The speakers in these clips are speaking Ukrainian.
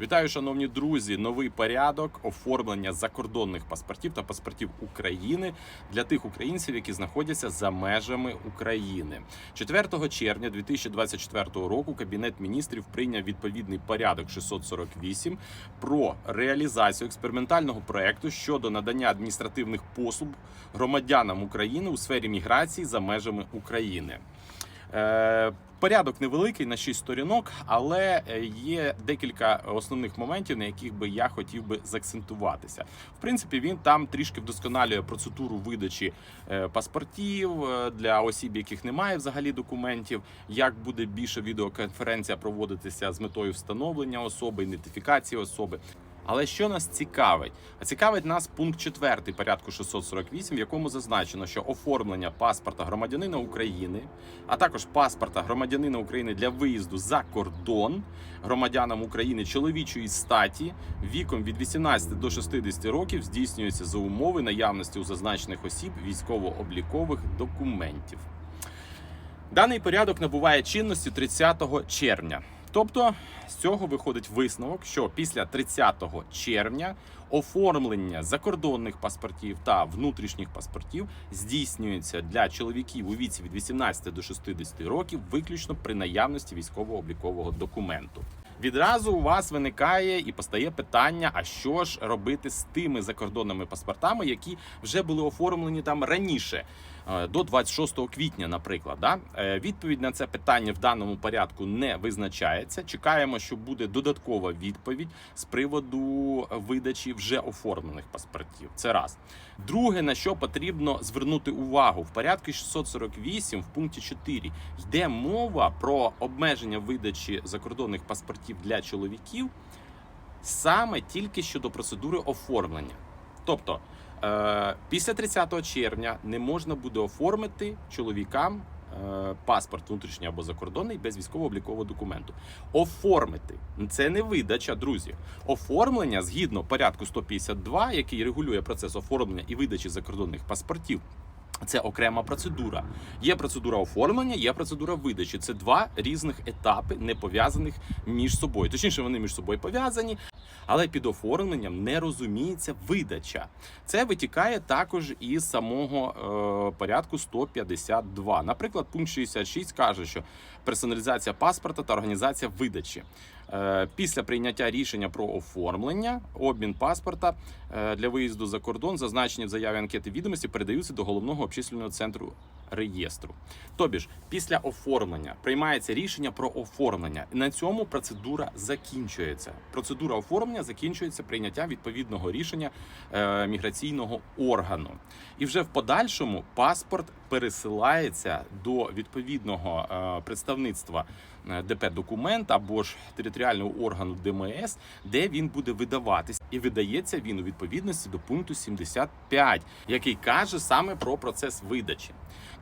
Вітаю, шановні друзі! Новий порядок оформлення закордонних паспортів та паспортів України для тих українців, які знаходяться за межами України. 4 червня 2024 року Кабінет міністрів прийняв відповідний порядок 648 про реалізацію експериментального проекту щодо надання адміністративних послуг громадянам України у сфері міграції за межами України. Порядок невеликий на 6 сторінок, але е, є декілька основних моментів, на яких би я хотів би заакцентуватися. В принципі, він там трішки вдосконалює процедуру видачі е, паспортів е, для осіб, яких немає взагалі документів, як буде більше відеоконференція проводитися з метою встановлення особи, ідентифікації особи. Але що нас цікавить? А цікавить нас пункт 4 порядку 648, в якому зазначено, що оформлення паспорта громадянина України, а також паспорта громадянина України для виїзду за кордон громадянам України чоловічої статі віком від 18 до 60 років здійснюється за умови наявності у зазначених осіб військово-облікових документів. Даний порядок набуває чинності 30 червня. Тобто з цього виходить висновок, що після 30 червня оформлення закордонних паспортів та внутрішніх паспортів здійснюється для чоловіків у віці від 18 до 60 років виключно при наявності військово-облікового документу. Відразу у вас виникає і постає питання: а що ж робити з тими закордонними паспортами, які вже були оформлені там раніше, е, до 26 квітня, наприклад. Да? Е, Відповідь на це питання в даному порядку не визначається. Чекаємо, що буде додаткова відповідь з приводу видачі вже оформлених паспортів. Це раз. Друге, на що потрібно звернути увагу в порядку 648 в пункті 4 йде мова про обмеження видачі закордонних паспортів для чоловіків саме тільки щодо процедури оформлення. Тобто е, після 30 червня не можна буде оформити чоловікам е, паспорт внутрішній або закордонний без військово-облікового документу. Оформити це не видача, друзі. Оформлення згідно порядку 152, який регулює процес оформлення і видачі закордонних паспортів. Це окрема процедура. Є процедура оформлення, є процедура видачі. Це два різних етапи, не пов'язаних між собою. Точніше, вони між собою пов'язані, але під оформленням не розуміється видача. Це витікає також із самого е, порядку 152. Наприклад, пункт 66 каже, що персоналізація паспорта та організація видачі. Е, Після прийняття рішення про оформлення, обмін паспорта е, для виїзду за кордон, зазначені в заяві анкети відомості, передаються до головного обчислювального центру реєстру. Тобі ж, після оформлення приймається рішення про оформлення, на цьому процедура закінчується. Процедура оформлення закінчується прийняттям відповідного рішення е, міграційного органу. І вже в подальшому паспорт пересилається до відповідного е, представництва е, ДП документ або ж територіального органу ДМС, де він буде видаватись, і видається він у відповідності до пункту 75, який каже саме про процес видачі.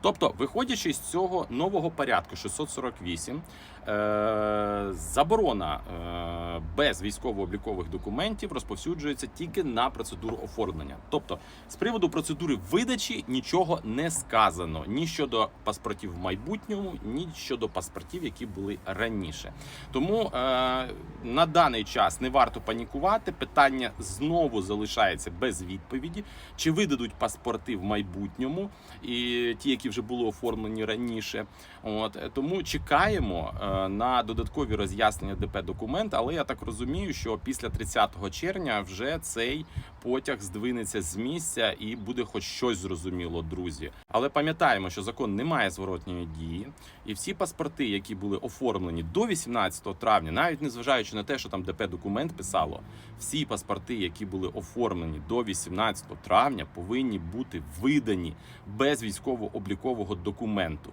Тобто, виходячи з цього нового порядку 648, е, заборона е, без військово-облікових документів розповсюджується тільки на процедуру оформлення. Тобто, з приводу процедури видачі нічого не сказано ні щодо паспортів в майбутньому, ні щодо паспортів, які були раніше. Тому е, на даний час не варто панікувати. Питання знову залишається без відповіді. Чи видадуть паспорти в майбутньому, і ті, які вже були оформлені раніше. От е, тому чекаємо е, на додаткові роз'яснення ДП документ. Але я так розумію, що після 30 червня вже цей потяг здвинеться з місця і буде хоч щось зрозуміло, друзі. Але пам'ятаємо, що закон не має зворотньої дії, і всі паспорти, які були оформлені до 18 травня, навіть незважаючи на те, що там ДП документ писало, всі паспорти, які були оформлені до 18 травня, повинні бути видані без військово-облікового документу.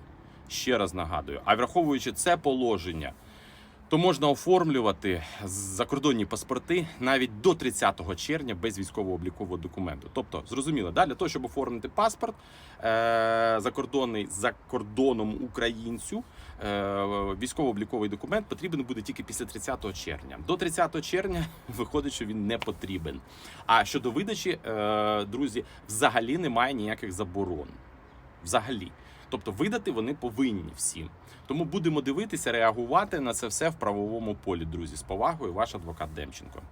Ще раз нагадую, а враховуючи це положення, то можна оформлювати закордонні паспорти навіть до 30 червня без військово-облікового документу. Тобто, зрозуміло, да? для того, щоб оформити паспорт е- закордонний за кордоном українцю, е- військово-обліковий документ потрібен буде тільки після 30 червня. До 30 червня виходить, що він не потрібен. А щодо видачі, е- друзі, взагалі немає ніяких заборон. Взагалі. Тобто видати вони повинні всім. Тому будемо дивитися, реагувати на це все в правовому полі. Друзі, з повагою, ваш адвокат Демченко.